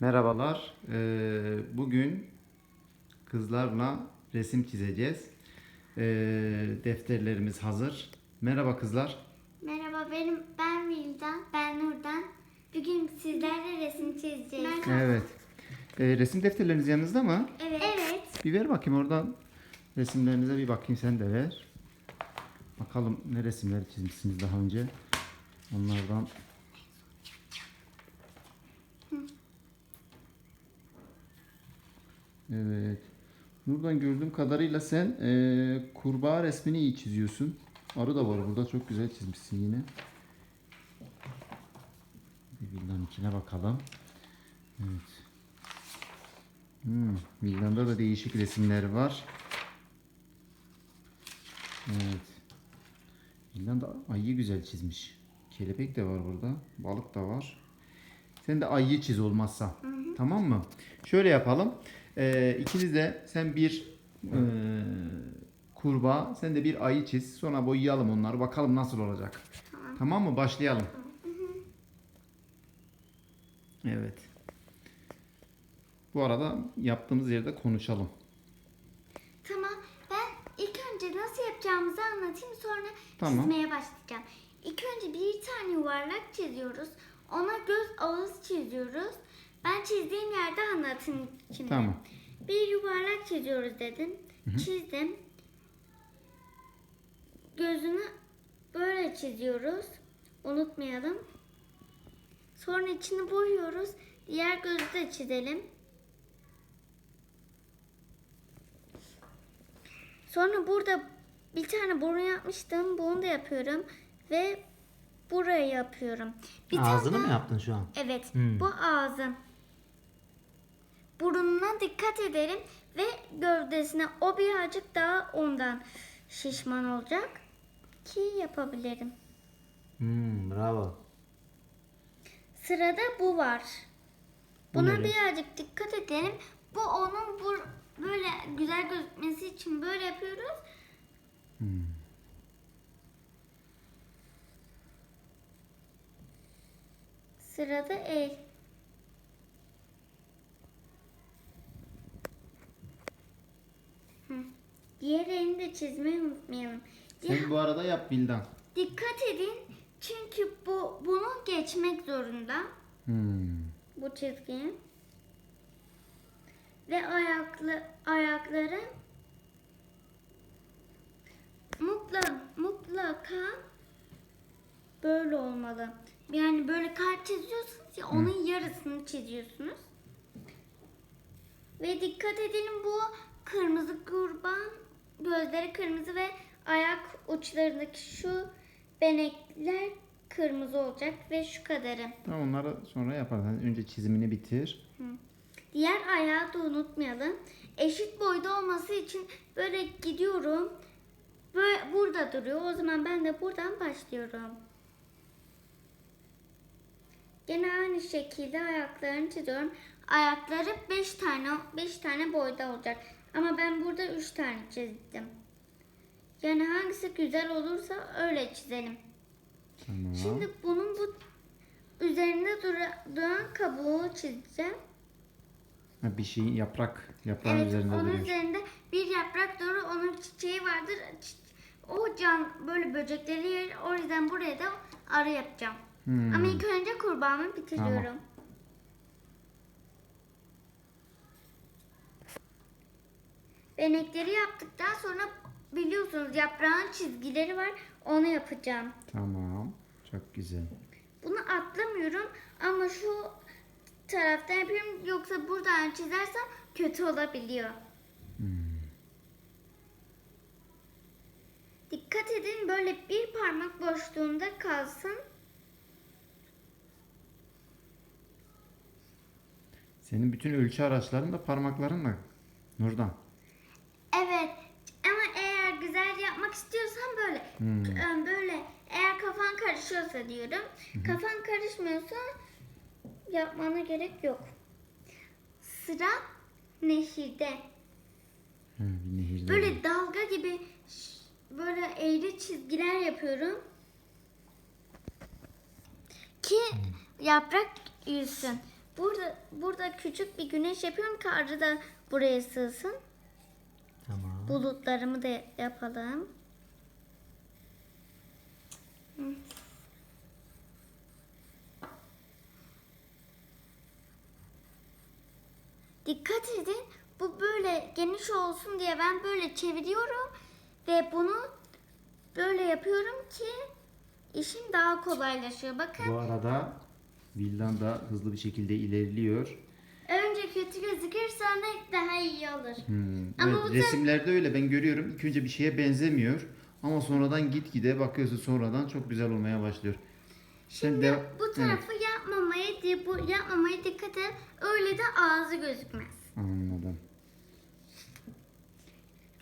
Merhabalar. Ee, bugün kızlarla resim çizeceğiz. Ee, defterlerimiz hazır. Merhaba kızlar. Merhaba benim ben Vildan, ben Nurdan. Bugün sizlerle resim çizeceğiz. Evet. Ee, resim defterleriniz yanınızda mı? Evet. Evet. Bir ver bakayım oradan resimlerinize bir bakayım sen de ver. Bakalım ne resimler çizmişsiniz daha önce. Onlardan Evet. Nurdan gördüğüm kadarıyla sen eee, kurbağa resmini iyi çiziyorsun. Arı da var burada çok güzel çizmişsin yine. Bir villanın içine bakalım. Evet. Hmm, villanda da değişik resimler var. Evet. Villanda ayıyı güzel çizmiş. Kelebek de var burada. Balık da var. Sen de ayıyı çiz olmazsa. Tamam mı? Şöyle yapalım. Ee, ikiniz de sen bir e, kurbağa, sen de bir ayı çiz. Sonra boyayalım onları. Bakalım nasıl olacak. Tamam, mı? Başlayalım. Evet. Bu arada yaptığımız yerde konuşalım. Tamam. Ben ilk önce nasıl yapacağımızı anlatayım sonra Tamam. çizmeye başlayacağım. İlk önce bir tane yuvarlak çiziyoruz. Ona göz ağız çiziyoruz. Ben çizdiğim yerde anlatayım şimdi. Tamam. Bir yuvarlak çiziyoruz dedim. Çizdim. Gözünü böyle çiziyoruz. Unutmayalım. Sonra içini boyuyoruz. Diğer gözü de çizelim. Sonra burada bir tane burun yapmıştım. Bunu da yapıyorum. Ve burayı yapıyorum. Bir Ağzını tane- mı yaptın şu an? Evet, Hmm. bu ağzı. Burnuna dikkat edelim ve gövdesine o birazcık daha ondan şişman olacak ki yapabilirim. Hmm, bravo. Sırada bu var. Bu Buna neresi? birazcık dikkat edelim. Bu onun bu böyle güzel gözükmesi için böyle yapıyoruz. Sırada el. Diğer elini de çizmeyi unutmayalım. Sen bu arada yap Bildan. Dikkat edin çünkü bu bunu geçmek zorunda Hmm. bu çizgiyi. Ve ayaklı ayakları mutlaka mutlaka böyle olmalı. Yani böyle kalp çiziyorsunuz ya onun yarısını çiziyorsunuz. Ve dikkat edelim bu kırmızı kurban gözleri kırmızı ve ayak uçlarındaki şu benekler kırmızı olacak ve şu kadarı. Tamam onları sonra yaparız. Önce çizimini bitir. Diğer ayağı da unutmayalım. Eşit boyda olması için böyle gidiyorum. Böyle burada duruyor. O zaman ben de buradan başlıyorum. Gene aynı şekilde ayaklarını çiziyorum. Ayakları 5 tane 5 tane boyda olacak. Ama ben burada 3 tane çizdim. Yani hangisi güzel olursa öyle çizelim. Tamam. Şimdi bunun bu üzerinde dura- duran kabuğu çizeceğim. Ha, bir şeyin yaprak, yaprağın Evet, üzerinde onun duruyor. üzerinde bir yaprak durur, onun çiçeği vardır. O can böyle böcekleri yer. O yüzden buraya da arı yapacağım. Hmm. Ama ilk önce kurbağamı bitiriyorum. Tamam. Benekleri yaptıktan sonra biliyorsunuz yaprağın çizgileri var. Onu yapacağım. Tamam. Çok güzel. Bunu atlamıyorum ama şu taraftan yapıyorum. Yoksa buradan çizersem kötü olabiliyor. Dikkat edin böyle bir parmak boşluğunda kalsın. Senin bütün ölçü araçların da parmaklarınla. Nurdan. Evet ama eğer güzel yapmak istiyorsan böyle Hmm. Ee, böyle eğer kafan karışıyorsa diyorum. Kafan karışmıyorsa yapmana gerek yok. Sıra nehirde. Bir nehirde. Böyle dalga gibi böyle eğri çizgiler yapıyorum. Ki yaprak yüzsün. burada burada küçük bir güneş yapıyorum ki arı da buraya sığsın. Bulutlarımı da yapalım. Dikkat edin. Bu böyle geniş olsun diye ben böyle çeviriyorum ve bunu böyle yapıyorum ki işim daha kolaylaşıyor. Bakın Bu arada Vildan da hızlı bir şekilde ilerliyor. Kötü gözükür sonra daha iyi olur. Hmm, Ama evet, bu resimlerde öyle ben görüyorum. İlk önce bir şeye benzemiyor. Ama sonradan gitgide bakıyorsun sonradan çok güzel olmaya başlıyor. Sen de Bu Evet, tarafı yapmamaya, di- bu yapmamaya dikkat et. Öyle de ağzı gözükmez. anladım.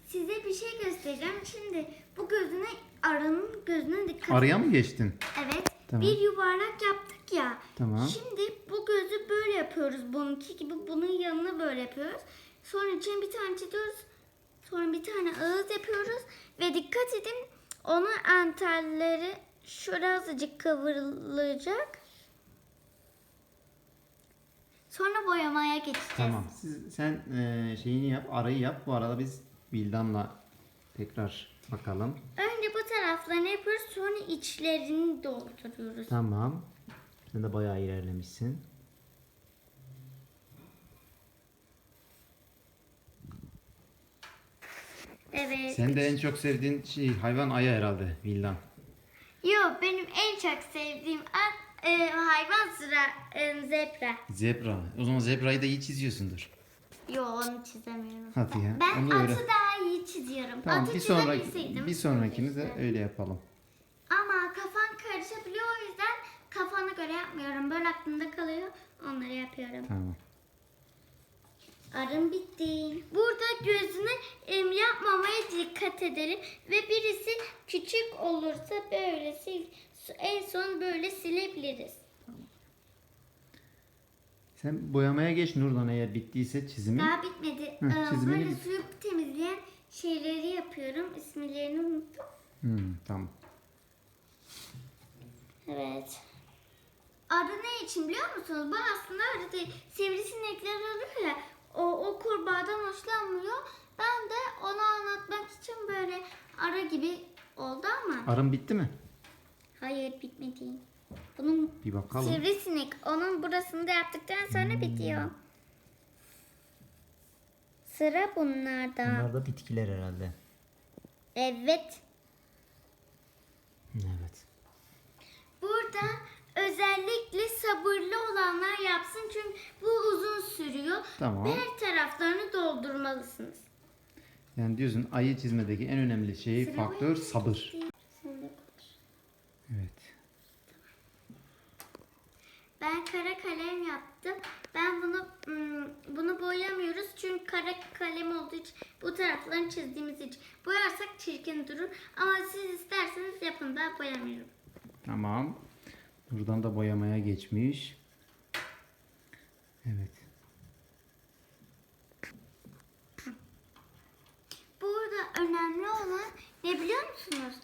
Size bir şey göstereceğim. Şimdi bu gözüne arının gözüne dikkat Araya mı geçtin? Evet. Tamam. Bir yuvarlak yaptık ya. Tamam. Şimdi bu gözü böyle yapıyoruz. Bununki gibi bunun yanına böyle yapıyoruz. Sonra içine bir tane çiziyoruz. Sonra bir tane ağız yapıyoruz. Ve dikkat edin onun entelleri şöyle azıcık kıvrılacak. Sonra boyamaya geçeceğiz. Tamam. Siz, sen e, şeyini yap, arayı yap. Bu arada biz Vildan'la tekrar bakalım. Önce bu taraflarını yapıyoruz. Sonra içlerini dolduruyoruz. Tamam. Sen de bayağı ilerlemişsin. Evet. Sen de en çok sevdiğin şey hayvan ayı herhalde Vildan. Yok benim en çok sevdiğim at, e, hayvan sıra e, zebra. Zebra. O zaman zebrayı da iyi çiziyorsundur. Yok onu çizemiyorum. Hadi ya. Ben onu da öğren. atı daha iyi çiziyorum. Tamam atı bir sonraki çizebilseydim. bir sonrakini de öyle yapalım. Ama kafan karışabiliyor o yüzden kafana göre yapmıyorum. Böyle aklımda kalıyor onları yapıyorum. Tamam. Arım bitti. Burada gözünü em, yapmamaya dikkat edelim. Ve birisi küçük olursa böyle sil, en son böyle silebiliriz. Sen boyamaya geç Nurdan eğer bittiyse çizimi. Daha bitmedi. Hı, Ee, çizimini böyle bit- suyu temizleyen şeyleri yapıyorum. İsimlerini unuttum. Hmm, tamam. Evet. Arı ne için biliyor musunuz? Bu aslında arı değil. Sivrisinekler oluyor ya. O, o kurbağadan hoşlanmıyor. Ben de onu anlatmak için böyle arı gibi oldu ama. Arın bitti mi? Hayır bitmedi. Bunun Bir bakalım. Hmm. sivrisinek. Onun burasını da yaptıktan sonra bitiyor. Sıra bunlarda. Bunlar da bitkiler herhalde. Evet. Burada özellikle sabırlı olanlar yapsın çünkü bu uzun sürüyor. Tamam. Ve her taraflarını doldurmalısınız. Yani diyorsun ayı çizmedeki en önemli şey Sıra faktör sabır. Evet. Ben kara kalem yaptım. Ben bunu ım, bunu boyamıyoruz çünkü kara kalem olduğu için bu taraflarını çizdiğimiz için boyarsak çirkin durur. Ama siz isterseniz yapın ben boyamıyorum. Tamam. Buradan da boyamaya geçmiş. Evet. Burada önemli olan ne biliyor musunuz?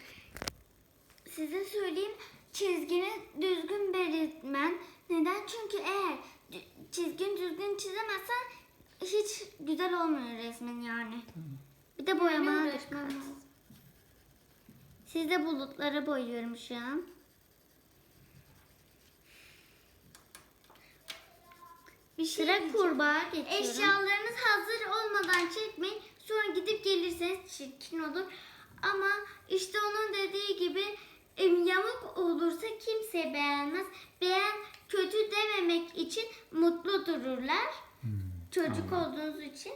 Size söyleyeyim çizgini düzgün belirtmen. Neden? Çünkü eğer çizgini düzgün çizemezsen hiç güzel olmuyor resmin yani. Bir de boyamaya dikkat. Siz de bulutları boyuyorum şu an. Bir şey Sıra kurbağa geçiyorum. Eşyalarınız hazır olmadan çekmeyin. Sonra gidip gelirseniz çirkin olur. Ama işte onun dediği gibi yamuk olursa kimse beğenmez. Beğen kötü dememek için mutlu dururlar. Çocuk olduğunuz için.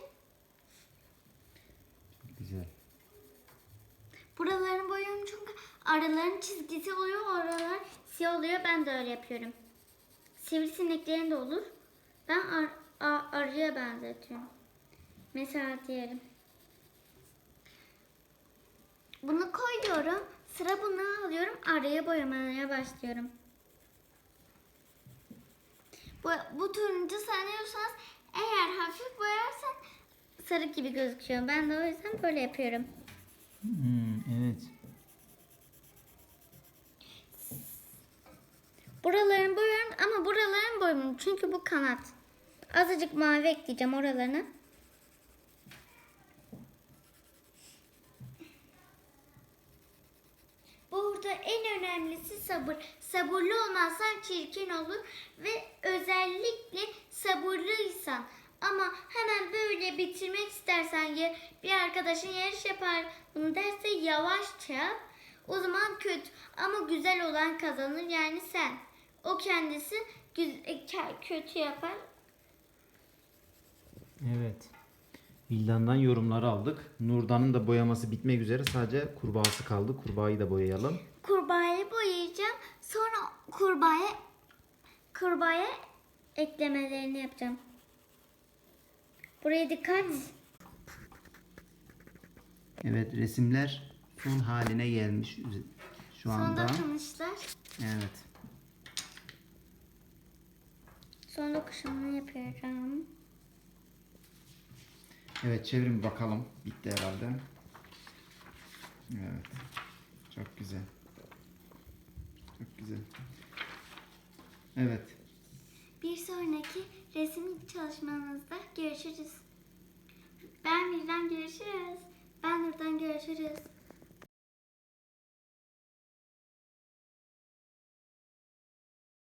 Güzel. Buralarını boyuyorum çünkü araların çizgisi oluyor, oralar siyah oluyor. Ben de öyle yapıyorum. Sivrisineklerin de olur. Ben ar a- arıya benzetiyorum. Mesela diyelim. Bunu koyuyorum. Sıra bunu alıyorum. Araya boyamaya başlıyorum. Bu, bu turuncu sanıyorsanız eğer hafif boyarsan sarı gibi gözüküyor. Ben de o yüzden böyle yapıyorum. Hmm, evet. Buralarını boyuyorum ama buralarını boyamıyorum. Çünkü bu kanat. Azıcık mavi ekleyeceğim oralarına. Burada en önemlisi sabır. Sabırlı olmazsan çirkin olur ve özellikle sabırlıysan ama hemen böyle bitirmek istersen ya bir arkadaşın yarış yapar bunu derse yavaşça. O zaman kötü ama güzel olan kazanır yani sen. O kendisi e, kötü yapar. Evet. Vildan'dan yorumları aldık. Nurdan'ın da boyaması bitmek üzere. Sadece kurbağası kaldı. Kurbağayı da boyayalım. Kurbağayı boyayacağım. Sonra kurbağaya kurbağaya eklemelerini yapacağım. Buraya dikkat. Evet resimler son haline gelmiş şu anda. Son dokunuşlar. Evet. Son dokunuşunu yapıyorum. Evet çevirin bakalım. Bitti herhalde. Evet. Çok güzel. Çok güzel. Evet. Bir sonraki resim çalışmamızda görüşürüz. Ben Birden görüşürüz. Ben Nurdan görüşürüz.